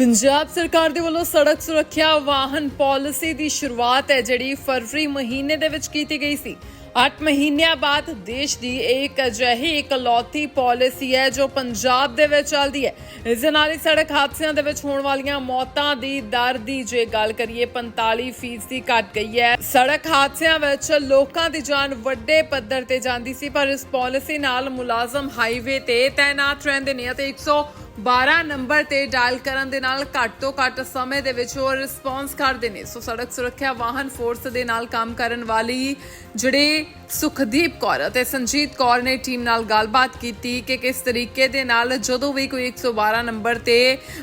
ਪੰਜਾਬ ਸਰਕਾਰ ਦੇ ਵੱਲੋਂ ਸੜਕ ਸੁਰੱਖਿਆ ਵਾਹਨ ਪਾਲਿਸੀ ਦੀ ਸ਼ੁਰੂਆਤ ਹੈ, ਜਿਹੜੀ ਫਰਵਰੀ ਮਹੀਨੇ ਦੇ ਵਿੱਚ ਕੀਤੀ ਗਈ ਸੀ। 8 ਮਹੀਨਿਆਂ ਬਾਅਦ ਦੇਸ਼ ਦੀ ਇੱਕ ਅਜਿਹੀ ਇਕਲੌਤੀ ਪਾਲਿਸੀ ਹੈ, ਜੋ ਪੰਜਾਬ ਦੇ ਵਿੱਚ ਚੱਲਦੀ ਹੈ। ਇਸ ਦੇ ਨਾਲ ਹੀ ਸੜਕ ਹਾਦਸਿਆਂ ਦੇ ਵਿੱਚ ਹੋਣ ਵਾਲੀਆਂ ਮੌਤਾਂ ਦੀ ਦਰ ਦੀ ਜੇ ਗੱਲ ਕਰੀਏ 45 ਫੀਸਦੀ ਘਟ ਗਈ ਹੈ। ਸੜਕ ਹਾਦਸਿਆਂ ਵਿੱਚ ਲੋਕਾਂ ਦੀ ਜਾਨ ਵੱਡੇ ਪੱਧਰ ਤੇ ਜਾਂਦੀ ਸੀ, ਪਰ ਇਸ ਪਾਲਿਸੀ ਨਾਲ ਮੁਲਾਜ਼ਮ ਹਾਈਵੇ ਤੇ ਤਾਇਨਾਤ ਰਹਿੰਦੇ ਨੇ ਅਤੇ 100 12 ਨੰਬਰ ਤੇ ਡਾਇਲ ਕਰਨ ਦੇ ਨਾਲ ਘੱਟ ਤੋਂ ਘੱਟ ਸਮੇਂ ਦੇ ਵਿੱਚ ਉਹ ਰਿਸਪੌਂਸ ਕਰਦੇ ਨੇ। ਸੋ ਸੜਕ ਸੁਰੱਖਿਆ ਵਾਹਨ ਫੋਰਸ ਦੇ ਨਾਲ ਕੰਮ ਕਰਨ ਵਾਲੀ ਜਿਹੜੇ ਸੁਖਦੀਪ ਕੌਰ ਅਤੇ ਸੰਜੀਤ ਕੌਰ ਨੇ ਟੀਮ ਨਾਲ ਗੱਲਬਾਤ ਕੀਤੀ ਕਿ ਕਿਸ ਤਰੀਕੇ ਦੇ ਨਾਲ ਜਦੋਂ ਵੀ ਕੋਈ 112 ਨੰਬਰ ਤੇ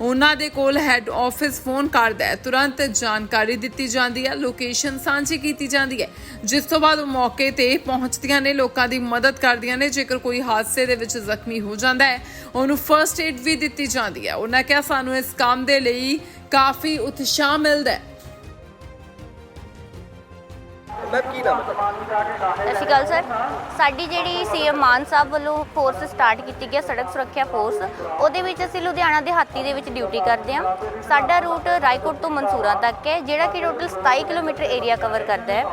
ਉਹਨਾਂ ਦੇ ਕੋਲ ਹੈੱਡ ਆਫਿਸ ਫੋਨ ਕਰਦਾ ਹੈ, ਤੁਰੰਤ ਜਾਣਕਾਰੀ ਦਿੱਤੀ ਜਾਂਦੀ ਹੈ ਲੋਕੇਸ਼ਨ ਸਾਂਝੀ ਕੀਤੀ ਜਾਂਦੀ ਹੈ, ਜਿਸ ਤੋਂ ਬਾਅਦ ਉਹ ਮੌਕੇ ਤੇ ਪਹੁੰਚਦੀਆਂ ਨੇ, ਲੋਕਾਂ ਦੀ ਮਦਦ ਕਰਦੀਆਂ ਨੇ। ਜੇਕਰ ਕੋਈ ਹਾਦਸੇ ਦੇ ਵਿੱਚ ਜ਼ਖਮੀ ਹੋ ਜਾਂਦਾ ਹੈ, ਉਹਨੂੰ ਫਰਸਟ ਏਡ ਵੀ ਦਿੱਤੀ ਜਾਂਦੀ ਹੈ। ਉਹਨਾਂ ਕਿਹਾ ਸਾਨੂੰ ਇਸ ਕੰਮ ਦੇ ਲਈ ਕਾਫੀ ਉਤਸ਼ਾਹ ਮਿਲਦਾ ਹੈ। ਮੈਂ ਕੀ ਨਾਮ ਹੈ ਤੁਹਾਡਾ? ਸਤਿ ਸ਼੍ਰੀ ਅਕਾਲ, ਸਰ। ਸਾਡੀ ਜਿਹੜੀ ਸੀਐਮ ਮਾਨ ਸਾਹਿਬ ਵੱਲੋਂ ਫੋਰਸ ਸਟਾਰਟ ਕੀਤੀ ਗਿਆ ਸੜਕ ਸੁਰੱਖਿਆ ਫੋਰਸ ਉਹਦੇ ਵਿੱਚ ਅਸੀਂ ਲੁਧਿਆਣਾ ਦੇ ਹਾਤੀ ਦੇ ਵਿੱਚ ਡਿਊਟੀ ਕਰਦੇ ਹਾਂ। ਸਾਡਾ ਰੂਟ ਰਾਏਕੋਟ ਤੋਂ ਮਨਸੂਰਾ ਤੱਕ ਹੈ, ਜਿਹੜਾ ਕਿ ਟੋਟਲ 27 ਕਿਲੋਮੀਟਰ ਏਰੀਆ ਕਵਰ ਕਰਦਾ ਹੈ।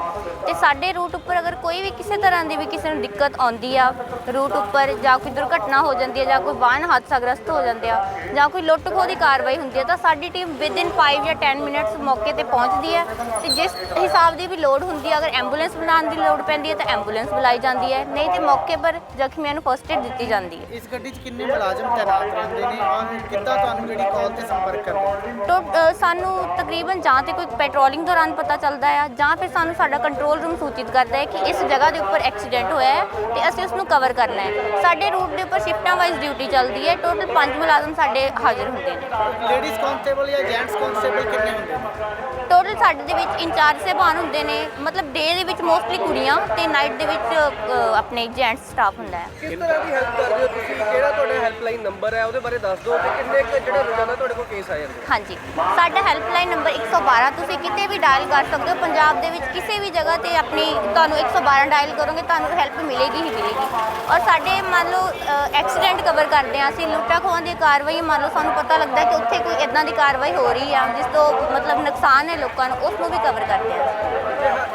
ਤੇ ਸਾਡੇ ਰੂਟ ਉੱਪਰ ਅਗਰ ਕੋਈ ਵੀ ਕਿਸੇ ਤਰ੍ਹਾਂ ਦੀ ਵੀ ਕਿਸੇ ਨੂੰ ਦਿੱਕਤ ਆਉਂਦੀ ਆ ਰੂਟ ਉੱਪਰ ਜਾਂ ਕੋਈ ਦੁਰਘਟਨਾ ਹੋ ਜਾਂਦੀ ਹੈ ਜਾਂ ਕੋਈ ਵਾਹਨ ਹਾਦਸਾਗ੍ਰਸਤ ਹੋ ਜਾਂਦੇ ਆ, ਜਾਂ ਕੋਈ ਲੁੱਟ ਖੋਹ ਦੀ ਕਾਰਵਾਈ ਹੁੰਦੀ ਹੈ ਤਾਂ ਸਾਡੀ ਟੀਮ ਵਿਦਿਨ 5 ਜਾਂ 10 ਮਿੰਟਸ ਮੌਕੇ ਤੇ ਪਹੁੰਚਦੀ ਹੈ। ਤੇ ਜਿਸ ਹਿਸਾਬ ਦੀ ਵੀ ਲੋਡ ਹੁੰਦੀ ਆ, ਅਗਰ ਐਂਬੂਲੈਂਸ ਬੁਲਾਉਣ ਦੀ ਲੋੜ ਪੈਂਦੀ ਹੈ ਤਾਂ ਐਂਬੂਲੈਂਸ ਬੁਲਾਈ ਜਾਂਦੀ ਹੈ। ਨਹੀਂ ਤੇ ਮੌਕੇ ਪਰ ਜ਼ਖਮੀਆਂ ਨੂੰ ਫਸਟ ਏਡ ਦਿੱਤੀ ਜਾਂਦੀ ਹੈ। ਇਸ ਗੱਡੀ 'ਚ ਕਿੰਨੇ ਮੁਲਾਜ਼ਮ ਤੈਨਾਤ ਰਹਿੰਦੇ ਨੇ? ਔਰ ਕਿੱਦਾਂ ਤੁਹਾਨੂੰ ਜਿਹੜੀ ਕਾਲ ਤੇ ਸੰਪਰਕ ਕਰਦੇ ਨੇ? ਤੋ ਅ, ਸਾਨੂੰ ਤਕਰੀਬਨ ਜਾਂ ਤੇ ਕੋਈ ਪੈਟਰੋਲਿੰਗ ਦੌਰਾਨ ਪਤਾ ਚੱਲਦਾ ਹੈ ਜਾਂ ਫਿਰ ਸਾਨੂੰ ਸਾਡਾ ਕੰਟਰੋਲ ਰੂਮ ਸੂਚਿਤ ਕਰਦਾ ਹੈ ਕਿ ਇਸ ਜਗ੍ਹਾ ਦੇ ਉੱਪਰ ਐਕਸੀਡੈਂਟ ਹੋਇਆ ਹੈ ਤੇ ਅਸੀਂ ਉਸ ਨੂੰ ਕਵਰ ਕਰਨਾ ਹੈ। ਸਾਡੇ ਰੂਟ ਦੇ ਉੱਪਰ ਸ਼ਿਫਟਾਂ ਵਾਈਜ਼ ਡਿਊਟੀ ਚੱਲਦੀ ਹੈ। ਟੋਟਲ 5 ਮੁਲਾਜ਼ਮ ਸਾਡੇ ਹਾਜ਼ਰ ਹੁੰਦੇ ਨੇ। ਲੇਡੀਜ਼ ਕਨਸਟੇਬਲ ਜਾਂ ਜੈਂਟਸ ਕਨਸਟੇਬਲ ਕਿੰਨੇ ਹੁੰਦੇ ਨੇ? ਟੋਟਲ ਸਾਡੇ ਦੇ ਵਿੱਚ ਇੰਚਾਰਜ ਸਾਹਿਬਾਨ ਹੁੰਦੇ ਨੇ। ਮਤਲਬ ਡੇ ਦੇ ਵਿੱਚ ਮੋਸਟਲੀ ਕੁੜੀਆਂ ਤੇ ਨਾਈਟ ਦੇ ਵਿੱਚ ਅ, ਆਪਣੇ ਜੈਂਟਸ ਸਟਾਫ ਹੁੰਦਾ ਹੈ। ਕਿਸ ਤਰ੍ਹਾਂ ਦੀ ਹੈਲਪ ਕਰਦੇ ਹੋ ਤੁਸੀਂ? ਕਿਹੜਾ ਤੁਹਾਡਾ ਹੈਲਪਲਾਈਨ ਨੰਬਰ ਹੈ? ਉਹਦੇ ਬਾਰੇ ਦੱਸ ਦਿਓ ਤੇ ਕਿੰਨੇ ਕੁ ਜਿਹੜੇ ਰੋਜ਼ਾਨਾ ਤੁਹਾਡੇ ਕੋਲ ਕੇਸ ਆ ਜਾਂਦੇ ਹਾਂਜੀ। ਸਾਡਾ ਹੈਲਪਲਾਈਨ ਨੰਬਰ 112 ਤੁਸੀਂ ਕਿਤੇ ਵੀ ਡਾਇਲ ਕਰ ਸਕਦੇ ਹੋ। ਪੰਜਾਬ ਦੇ ਵਿੱਚ ਕਿਸੇ ਵੀ ਜਗ੍ਹਾ ਤੇ ਆਪਣੀ ਤੁਹਾਨੂੰ 112 ਡਾਇਲ ਕਰੋਗੇ ਤੁਹਾਨੂੰ ਹੈਲਪ ਮਿਲੇਗੀ ਹੀ ਮਿਲੇਗੀ। ਔਰ ਸਾਡੇ ਮੰਨ ਲਓ ਐਕਸੀਡੈਂਟ ਕਵਰ ਕਰਦੇ ਆ ਅਸੀਂ ਲੁੱਟਾਂ ਖੋਹਾਂ ਦੀ ਕਾਰਵਾਈ ਮੰਨ ਲਓ ਸਾਨੂੰ ਪਤਾ ਲੱਗਦਾ ਕਿ ਉੱਥੇ ਕੋਈ ਇਦਾਂ ਦੀ ਕਾਰਵਾਈ ਹੋ ਰਹੀ ਆ ਜਿਸ ਤੋਂ ਮਤਲਬ ਨੁਕਸਾਨ ਹੈ ਲੋਕਾਂ ਨੂੰ ਉਸ ਨੂੰ ਵੀ ਕਵਰ ਕਰਦੇ ਆ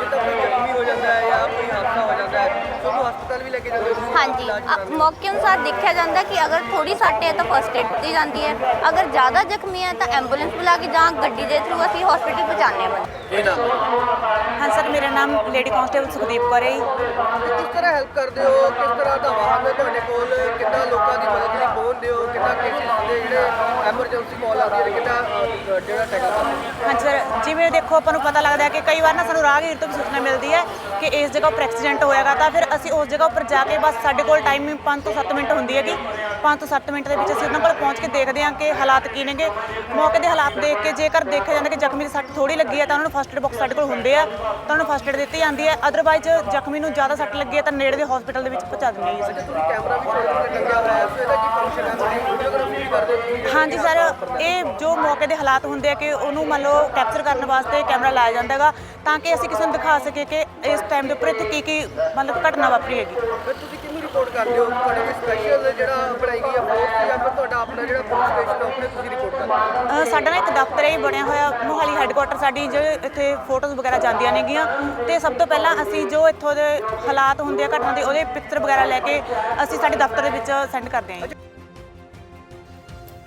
ਜਿੱਦਾਂ ਕੋਈ ਜ਼ਖਮੀ ਹੋ ਜਾਂਦਾ ਹੈ ਜਾਂ ਕੋਈ ਹਾਦਸਾ ਹੋ ਜਾਂਦਾ ਹੈ ਤੁਹਾਨੂੰ ਹਸਪਤਾਲ ਵੀ ਲੈ ਕੇ ਜਾਂਦੇ ਹੋ ਹਾਂਜੀ। ਅ- ਹੋ? ਮੌਕੇ ਅਨੁਸਾਰ ਦੇਖਿਆ ਜਾਂਦਾ ਕਿ ਅਗਰ ਥੋੜੀ ਸੱਟ ਹੈ ਤਾਂ ਫਸਟ ਏਡ ਦਿੱਤੀ ਜਾਂਦੀ ਹੈ। ਅਗਰ ਜ਼ਿਆਦਾ ਜ਼ਖਮੀ ਹੈ ਤਾਂ ਐਂਬੂਲੈਂਸ ਬੁਲਾ ਕੇ ਜਾਂ ਗੱਡੀ ਦੇ ਥਰੂ ਅਸੀਂ ਹਸਪੀਟਲ ਪਹੁੰਚਾਉਂਦੇ ਹਾਂ। ਇਹ ਨਾਮ? ਹਾਂ ਸਰ ਮੇਰਾ ਨਾਮ ਲੇਡੀ ਕਾਂਸਟੇਬਲ ਸੁਖਦੀਪ ਕੌਰ ਹੈ ਜੀ। ਕਿਸ ਤਰ੍ਹਾਂ ਹੈਲਪ ਕਰਦੇ ਹੋ? ਕਿਸ ਤਰ੍ਹਾਂ ਦਾ ਵਾਹਨ ਹੈ ਤੁਹਾਡੇ ਕੋਲ? ਕਿੰਨਾ ਲੋਕਾਂ ਦੀ ਮਦਦ ਲਈ ਫੋਨ ਦਿਓ ਕਿੰਨਾ ਕੇਸਿਸ ਦੇ ਜਿਹੜੇ ਐਮਰਜੈਂਸੀ ਕਾਲ ਆਉਂਦੀ ਹੈ ਕਿੰਨਾ ਅਹ, ਜਿਹੜਾ ਟੈਕਲ ਕਰਦੇ ਹੋ ਹਾਂਜੀ ਸਰ ਜਿਵੇਂ ਦੇਖੋ ਆਪਾਂ ਨੂੰ ਪਤਾ ਲੱਗਦਾ ਕਿ ਕਈ ਵਾਰ ਨਾ ਸਾਨੂੰ ਰਾਹਗੀਰ ਤੋਂ ਵੀ ਸੂਚਨਾ ਮਿਲਦੀ ਹੈ ਕਿ ਇਸ ਜਗ੍ਹਾ ਉੱਪਰ ਐਕਸੀਡੈਂਟ ਹੋਇਆਗਾ ਤਾਂ ਫਿਰ ਅਸੀਂ ਉਸ ਜਗ੍ਹਾ ਉੱਪਰ ਜਾ ਕੇ ਬਸ ਸਾਡੇ ਕੋਲ ਟਾਈਮਿੰਗ 5 ਤੋਂ 7 ਮਿੰਟ ਹੁੰਦੀ ਹੈਗੀ। 5 ਤੋਂ 7 ਮਿੰਟ ਦੇ ਵਿੱਚ ਅਸੀਂ ਉਹਨਾਂ ਕੋਲ ਪਹੁੰਚ ਕੇ ਦੇਖਦੇ ਹਾਂ ਕਿ ਹਾਲਾਤ ਕੀ ਨੇਗੇ। ਮੌਕੇ ਦੇ ਹਾਲਾਤ ਦੇਖ ਕੇ ਜੇਕਰ ਦੇਖਿਆ ਜਾਂਦਾ ਕਿ ਜ਼ਖਮੀ ਦੀ ਸੱਟ ਥੋੜੀ ਲੱਗੀ ਹੈ ਤਾਂ ਉਹਨਾਂ ਨੂੰ ਫਸਟ ਏਡ ਬਾਕਸ ਸਾਡੇ ਕੋਲ ਹੁੰਦੇ ਆ ਤਾਂ ਉਹਨਾਂ ਨੂੰ ਫਸਟ ਏਡ ਦਿੱਤੀ ਜਾਂਦੀ ਹੈ। ਅਦਰਵਾਈਜ਼ ਜ਼ਖਮੀ ਨੂੰ ਜ਼ਿਆਦਾ ਸੱਟ ਲੱਗੀ ਹੈ ਤਾਂ ਨੇੜੇ ਦੇ ਹਸਪੀਟਲ ਦੇ ਵਿੱਚ ਪਹੁੰਚਾ ਦਿੰਦੇ ਹਾਂ ਜੀ ਕੈਮਰਾ ਵੀ ਲੱਗਿਆ ਹੋਇਆ ਹੈ ਇਹਦਾ ਕੀ ਫੰਕਸ਼ਨ ਹੈ? ਹਾਂਜੀ ਸਰ ਇਹ ਜੋ ਮੌਕੇ ਦੇ ਹਾਲਾਤ ਹੁੰਦੇ ਆ ਕਿ ਉਹਨੂੰ ਮੰਨ ਲਓ ਕੈਪਚਰ ਕਰਨ ਵਾਸਤੇ ਕੈਮਰਾ ਲਾਇਆ ਜਾਂਦਾ ਹੈਗਾ ਤਾਂ ਕਿ ਅਸੀਂ ਕਿਸੇ ਨੂੰ ਦਿਖਾ ਸਕੀਏ ਕਿ ਇਸ ਟਾਈਮ ਦੇ ਉੱਪਰ ਇੱਥੇ ਕੀ ਕੀ ਮਤਲਬ ਘਟਨਾ ਵਾਪਰੀ ਹੈਗੀ। ਫਿਰ ਤੁਸੀਂ ਕਿਹਨੂੰ ਰਿਪੋਰਟ ਕਰਦੇ ਹੋ? ਤੁਹਾਡੇ ਕੋਈ ਸਪੈਸ਼ਲ ਜਿਹੜਾ ਬਣਾਈ ਗਈ ਹੈ ਫੋਰਸ ਜਾਂ ਫਿਰ ਤੁਹਾਡਾ ਆਪਣਾ ਜਿਹੜਾ ਪੁਲਿਸ ਸਟੇਸ਼ਨ ਹੈ ਉੱਥੇ ਤੁਸੀਂ ਰਿਪੋਰਟ ਕਰਦੇ ਹੋ? ਅ, ਸਾਡਾ ਨਾ ਇੱਕ ਦਫ਼ਤਰ ਹੀ ਬਣਿਆ ਹੋਇਆ ਮੋਹਾਲੀ ਹੈੱਡਕੁਆਟਰ ਸਾਡੀ ਜੋ ਇੱਥੇ ਫੋਟੋਜ਼ ਵਗੈਰਾ ਜਾਂਦੀਆਂ ਨੇਗੀਆਂ। ਤੇ ਸਭ ਤੋਂ ਪਹਿਲਾਂ ਅਸੀਂ ਜੋ ਇੱਥੋਂ ਦੇ ਹਾਲਾਤ ਹੁੰਦੇ ਆ ਘਟਨਾ ਦੇ ਉਹਦੇ ਪਿਕਚਰ ਵਗੈਰਾ ਲੈ ਕੇ ਅਸੀਂ ਸਾਡੇ ਦਫ਼ਤਰ ਦੇ ਵਿੱਚ ਸੈਂਡ ਕਰਦੇ ਹਾਂ